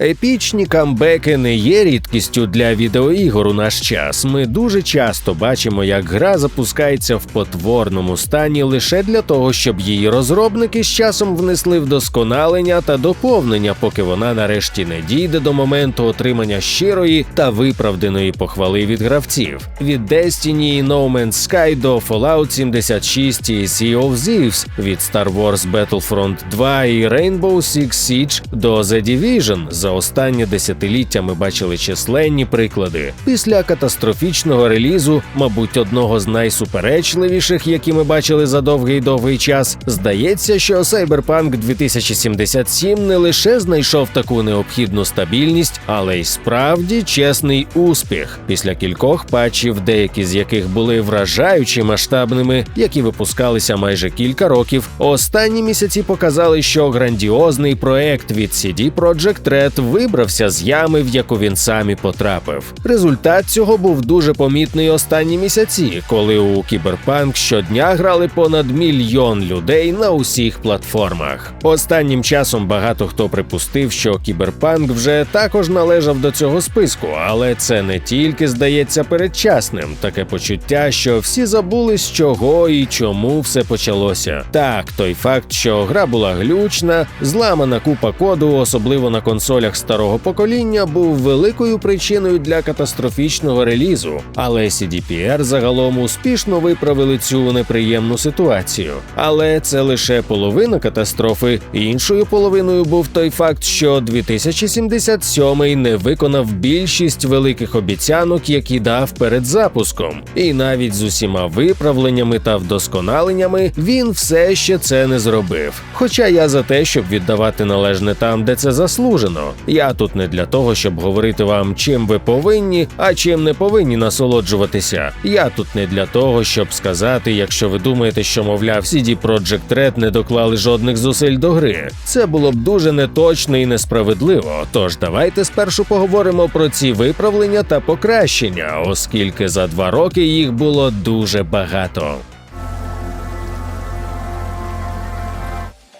Епічні камбеки не є рідкістю для відеоігор у наш час. Ми дуже часто бачимо, як гра запускається в потворному стані лише для того, щоб її розробники з часом внесли вдосконалення та доповнення, поки вона нарешті не дійде до моменту отримання щирої та виправданої похвали від гравців. Від Destiny і No Man's Sky до Fallout 76 і Sea of Thieves, від Star Wars Battlefront 2 і Rainbow Six Siege до The Division. За останнє десятиліття ми бачили численні приклади. Після катастрофічного релізу, мабуть, одного з найсуперечливіших, які ми бачили за довгий довгий час, здається, що Cyberpunk 2077 не лише знайшов таку необхідну стабільність, але й справді чесний успіх. Після кількох патчів, деякі з яких були вражаючи масштабними, які випускалися майже кілька років. Останні місяці показали, що грандіозний проект від CD Projekt Red вибрався з ями, в яку він сам і потрапив. Результат цього був дуже помітний останні місяці, коли у Кіберпанк щодня грали понад мільйон людей на усіх платформах. Останнім часом багато хто припустив, що Кіберпанк вже також належав до цього списку, але це не тільки здається передчасним. Таке почуття, що всі забули з чого і чому все почалося. Так, той факт, що гра була глючна, зламана купа коду, особливо на консолях старого покоління, був великою причиною для катастрофічного релізу. Але CDPR загалом успішно виправили цю неприємну ситуацію. Але це лише половина катастрофи. Іншою половиною був той факт, що 2077 не виконав більшість великих обіцянок, які дав перед запуском, і навіть з усіма виправленнями та вдосконаленнями він все ще це не зробив. Хоча я за те, щоб віддавати належне там, де це заслужено. Я тут не для того, щоб говорити вам, чим ви повинні, а чим не повинні насолоджуватися. Я тут не для того, щоб сказати, якщо ви думаєте, що мовляв CD Projekt Red не доклали жодних зусиль до гри. Це було б дуже неточно і несправедливо. Тож давайте спершу поговоримо про ці виправлення та покращення, оскільки за два роки їх було дуже багато.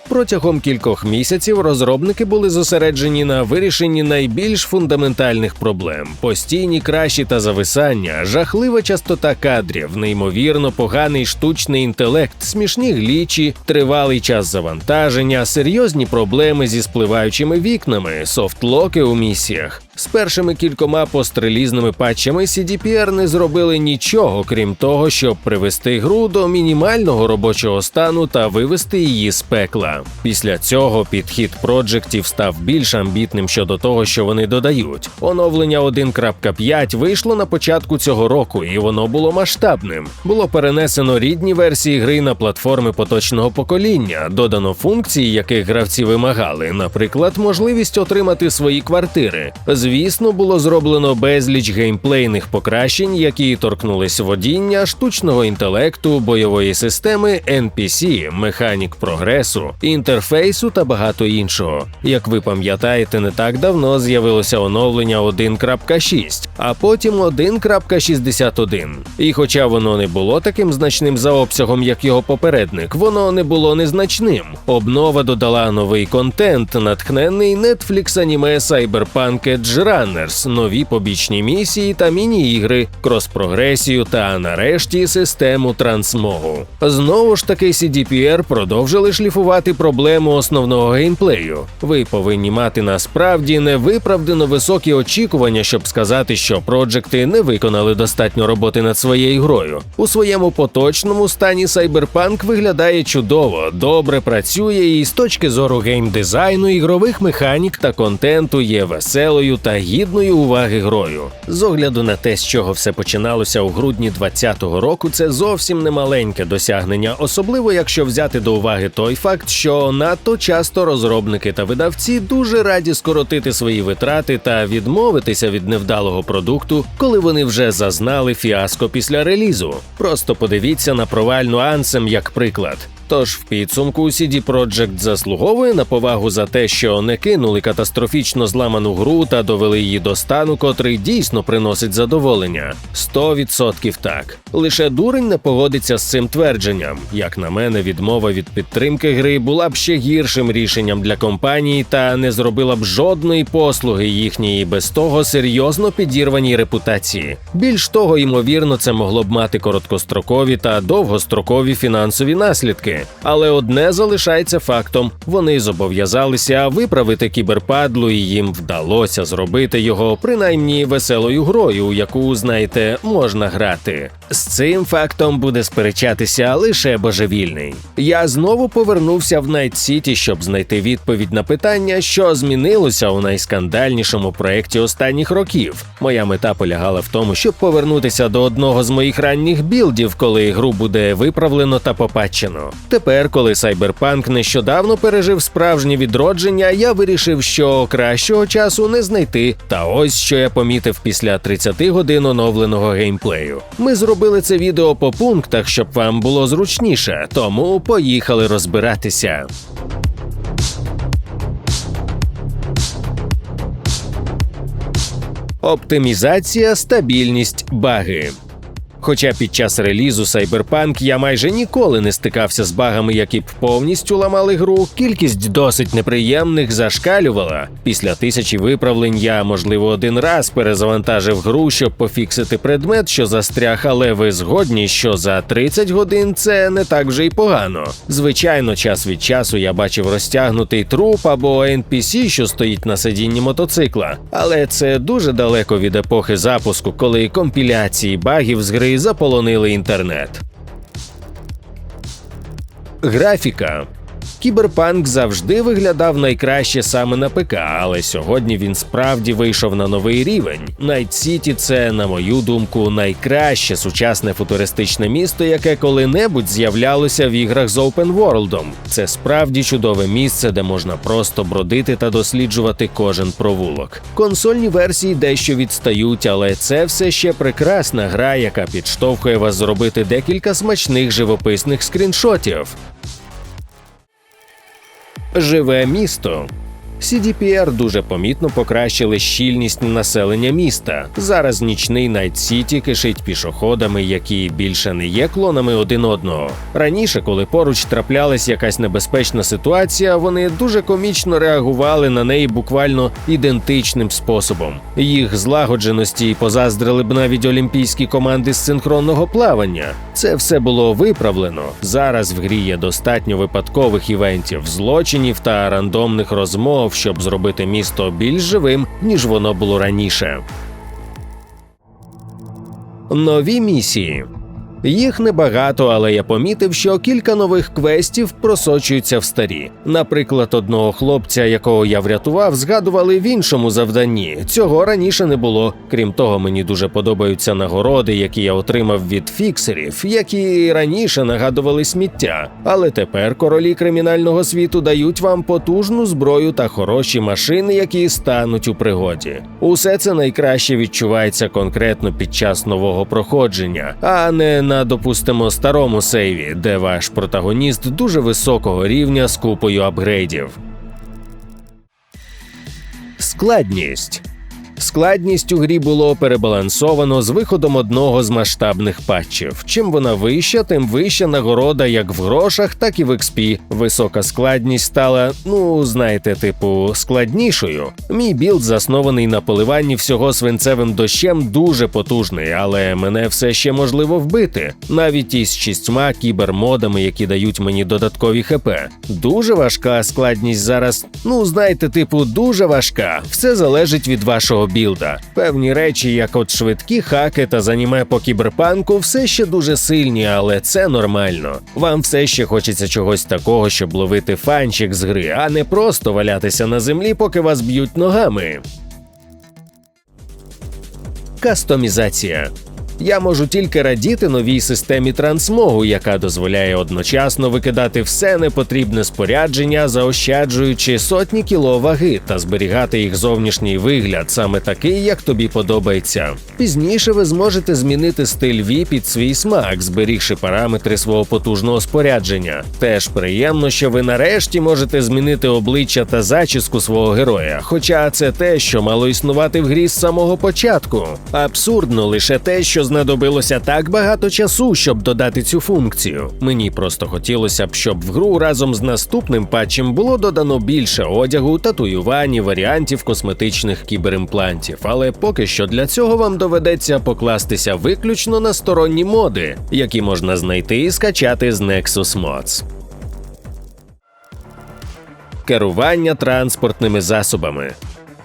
Протягом кількох місяців розробники були зосереджені на вирішенні найбільш фундаментальних проблем: постійні краші та зависання, жахлива частота кадрів, неймовірно поганий штучний інтелект, смішні глічі, тривалий час завантаження, серйозні проблеми зі спливаючими вікнами, софтлоки у місіях. З першими кількома пострелізними патчами CDPR не зробили нічого, крім того, щоб привести гру до мінімального робочого стану та вивести її з пекла. Після цього підхід проджектів став більш амбітним щодо того, що вони додають. Оновлення 1.5 вийшло на початку цього року, і воно було масштабним. Було перенесено рідні версії гри на платформи поточного покоління, додано функції, яких гравці вимагали, наприклад, можливість отримати свої квартири. Звісно, було зроблено безліч геймплейних покращень, які торкнулись водіння, штучного інтелекту, бойової системи, NPC, механік прогресу, інтерфейсу та багато іншого. Як ви пам'ятаєте, не так давно з'явилося оновлення 1.6, а потім 1.61. І хоча воно не було таким значним за обсягом, як його попередник, воно не було незначним. Обнова додала новий контент, натхнений Netflix аніме Cyberpunk Edge Runners, нові побічні місії та міні-ігри, крос-прогресію та нарешті систему трансмогу. Знову ж таки, CDPR продовжили шліфувати проблему основного геймплею. Ви повинні мати насправді невиправдано високі очікування, щоб сказати, що проджекти не виконали достатньо роботи над своєю грою. У своєму поточному стані Cyberpunk виглядає чудово, добре працює і з точки зору геймдизайну, ігрових механік та контенту є веселою та гідною уваги грою. З огляду на те, з чого все починалося у грудні 2020 року, це зовсім немаленьке досягнення, особливо якщо взяти до уваги той факт, що надто часто розробники та видавці дуже раді скоротити свої витрати та відмовитися від невдалого продукту, коли вони вже зазнали фіаско після релізу. Просто подивіться на провальну Ansem як приклад. Тож в підсумку CD Projekt заслуговує на повагу за те, що не кинули катастрофічно зламану гру та довели її до стану, котрий дійсно приносить задоволення. 100% так. Лише дурень не погодиться з цим твердженням. Як на мене, відмова від підтримки гри була б ще гіршим рішенням для компанії та не зробила б жодної послуги їхньої без того серйозно підірваній репутації. Більш того, ймовірно, це могло б мати короткострокові та довгострокові фінансові наслідки. Але одне залишається фактом: вони зобов'язалися виправити кіберпадлу, і їм вдалося зробити його принаймні веселою грою, яку, знаєте, можна грати. З цим фактом буде сперечатися лише божевільний. Я знову повернувся в Найт Сіті, щоб знайти відповідь на питання, що змінилося у найскандальнішому проєкті останніх років. Моя мета полягала в тому, щоб повернутися до одного з моїх ранніх білдів, коли гру буде виправлено та попатчено. Тепер, коли Cyberpunk нещодавно пережив справжнє відродження, я вирішив, що кращого часу не знайти. Та ось що я помітив після 30 годин оновленого геймплею. Ми зробили це відео по пунктах, щоб вам було зручніше, тому поїхали розбиратися. Оптимізація, стабільність, баги. Хоча під час релізу Cyberpunk я майже ніколи не стикався з багами, які б повністю ламали гру, кількість досить неприємних зашкалювала. Після тисячі виправлень я, можливо, один раз перезавантажив гру, щоб пофіксити предмет, що застряг, але ви згодні, що за 30 годин це не так вже й погано. Звичайно, час від часу я бачив розтягнутий труп або NPC, що стоїть на сидінні мотоцикла, але це дуже далеко від епохи запуску, коли компіляції багів з гри заполонили інтернет. Графіка. Кіберпанк завжди виглядав найкраще саме на ПК, але сьогодні він справді вийшов на новий рівень. Найт Сіті це, на мою думку, найкраще сучасне футуристичне місто, яке коли-небудь з'являлося в іграх з Open World. Це справді чудове місце, де можна просто бродити та досліджувати кожен провулок. Консольні версії дещо відстають, але це все ще прекрасна гра, яка підштовхує вас зробити декілька смачних живописних скріншотів. Живе місто. CDPR дуже помітно покращили щільність населення міста. Зараз нічний Найт Сіті кишить пішоходами, які більше не є клонами один одного. Раніше, коли поруч траплялась якась небезпечна ситуація, вони дуже комічно реагували на неї буквально ідентичним способом. Їх злагодженості позаздрили б навіть олімпійські команди з синхронного плавання. Це все було виправлено. Зараз в грі є достатньо випадкових івентів, злочинів та рандомних розмов, щоб зробити місто більш живим, ніж воно було раніше. Нові місії. Їх небагато, але я помітив, що кілька нових квестів просочуються в старі. Наприклад, одного хлопця, якого я врятував, згадували в іншому завданні. Цього раніше не було. Крім того, мені дуже подобаються нагороди, які я отримав від фіксерів, які раніше нагадували сміття. Але тепер королі кримінального світу дають вам потужну зброю та хороші машини, які стануть у пригоді. Усе це найкраще відчувається конкретно під час нового проходження, а не на, допустимо, старому сейві, де ваш протагоніст дуже високого рівня з купою апгрейдів. Складність. Складність у грі було перебалансовано з виходом одного з масштабних патчів. Чим вона вища, тим вища нагорода як в грошах, так і в експі. Висока складність стала, ну знаєте, типу, складнішою. Мій білд заснований на поливанні всього свинцевим дощем дуже потужний, але мене все ще можливо вбити, навіть із шістьма кібермодами, які дають мені додаткові хп. Дуже важка складність зараз. Ну знаєте, типу, дуже важка. Все залежить від вашого білда. Певні речі, як от швидкі хаки та заніме по кіберпанку, все ще дуже сильні, але це нормально. Вам все ще хочеться чогось такого, щоб ловити фанчик з гри, а не просто валятися на землі, поки вас б'ють ногами. Кастомізація. Я можу тільки радіти новій системі трансмогу, яка дозволяє одночасно викидати все непотрібне спорядження, заощаджуючи сотні кіло ваги та зберігати їх зовнішній вигляд, саме такий, як тобі подобається. Пізніше ви зможете змінити стиль V під свій смак, зберігши параметри свого потужного спорядження. Теж приємно, що ви нарешті можете змінити обличчя та зачіску свого героя. Хоча це те, що мало існувати в грі з самого початку. Абсурдно лише те, що знадобилося так багато часу, щоб додати цю функцію. Мені просто хотілося б, щоб в гру разом з наступним патчем було додано більше одягу, татуювань варіантів косметичних кіберимплантів. Але поки що для цього вам доведеться покластися виключно на сторонні моди, які можна знайти і скачати з Nexus Mods. Керування транспортними засобами.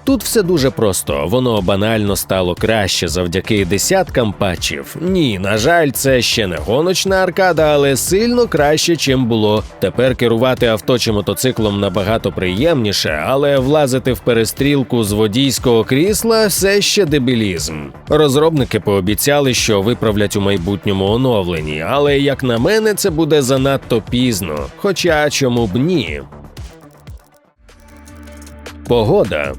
Тут все дуже просто, воно банально стало краще завдяки десяткам патчів. Ні, на жаль, це ще не гоночна аркада, але сильно краще, чим було. Тепер керувати авто чи мотоциклом набагато приємніше, але влазити в перестрілку з водійського крісла все ще дебілізм. Розробники пообіцяли, що виправлять у майбутньому оновленні, але як на мене, це буде занадто пізно. Хоча чому б ні? Погода.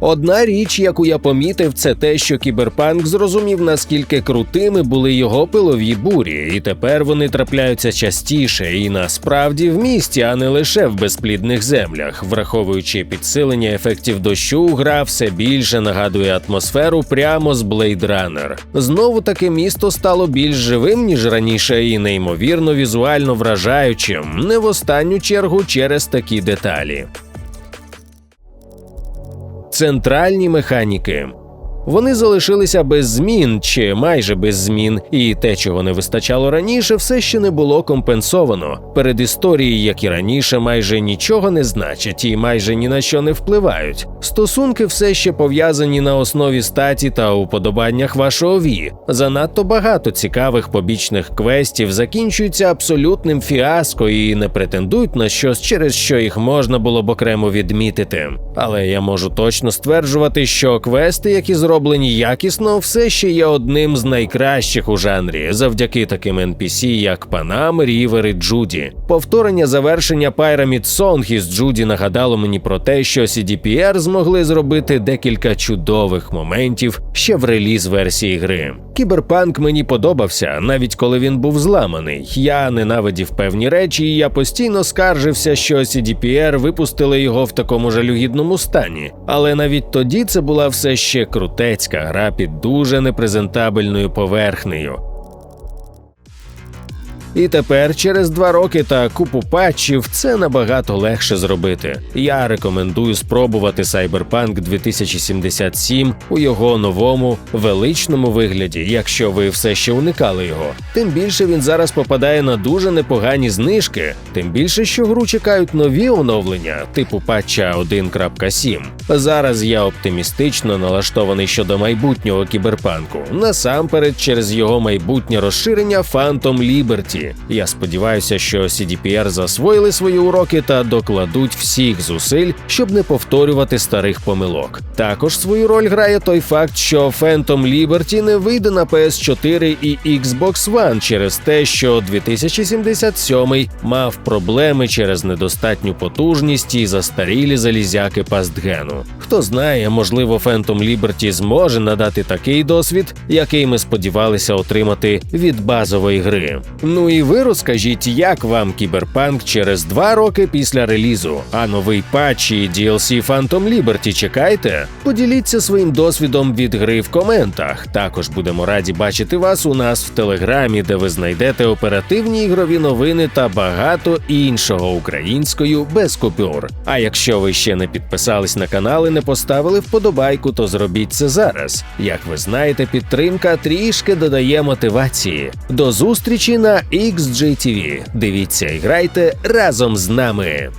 Одна річ, яку я помітив, це те, що кіберпанк зрозумів, наскільки крутими були його пилові бурі, і тепер вони трапляються частіше і насправді в місті, а не лише в безплідних землях. Враховуючи підсилення ефектів дощу, гра все більше нагадує атмосферу прямо з Blade Runner. Знову таки місто стало більш живим ніж раніше, і неймовірно візуально вражаючим, не в останню чергу через такі деталі. Центральні механіки. Вони залишилися без змін чи майже без змін, і те, чого не вистачало раніше, все ще не було компенсовано. Перед історією, як і раніше, майже нічого не значать і майже ні на що не впливають. Стосунки все ще пов'язані на основі статі та уподобаннях вашого ві. Занадто багато цікавих побічних квестів закінчуються абсолютним фіаско і не претендують на щось, через що їх можна було б окремо відмітити. Але я можу точно стверджувати, що квести, які зроблені якісно, все ще є одним з найкращих у жанрі, завдяки таким NPC, як Панам, Рівер і Джуді. Повторення завершення Pyramid Song із Джуді нагадало мені про те, що CDPR змогли зробити декілька чудових моментів ще в реліз версії гри. Кіберпанк мені подобався, навіть коли він був зламаний. Я ненавидів певні речі, і я постійно скаржився, що CDPR випустили його в такому жалюгідному стані. Але навіть тоді це була все ще крутецька гра під дуже непрезентабельною поверхнею. І тепер, через два роки та купу патчів, це набагато легше зробити. Я рекомендую спробувати Cyberpunk 2077 у його новому величному вигляді, якщо ви все ще уникали його. Тим більше він зараз попадає на дуже непогані знижки, тим більше, що гру чекають нові оновлення, типу патча 1.7. Зараз я оптимістично налаштований щодо майбутнього кіберпанку, насамперед через його майбутнє розширення Phantom Liberty. Я сподіваюся, що CDPR засвоїли свої уроки та докладуть всіх зусиль, щоб не повторювати старих помилок. Також свою роль грає той факт, що Phantom Liberty не вийде на PS4 і Xbox One через те, що 2077 мав проблеми через недостатню потужність і застарілі залізяки пастгену. Хто знає, можливо, Phantom Liberty зможе надати такий досвід, який ми сподівалися отримати від базової гри. Ну і ви розкажіть, як вам кіберпанк через два роки після релізу, а новий патч і DLC Phantom Liberty чекайте? Поділіться своїм досвідом від гри в коментах. Також будемо раді бачити вас у нас в телеграмі, де ви знайдете оперативні ігрові новини та багато іншого українською без купюр. А якщо ви ще не підписались на канал і не поставили вподобайку, то зробіть це зараз. Як ви знаєте, підтримка трішки додає мотивації. До зустрічі на XGTV. Дивіться і грайте разом з нами.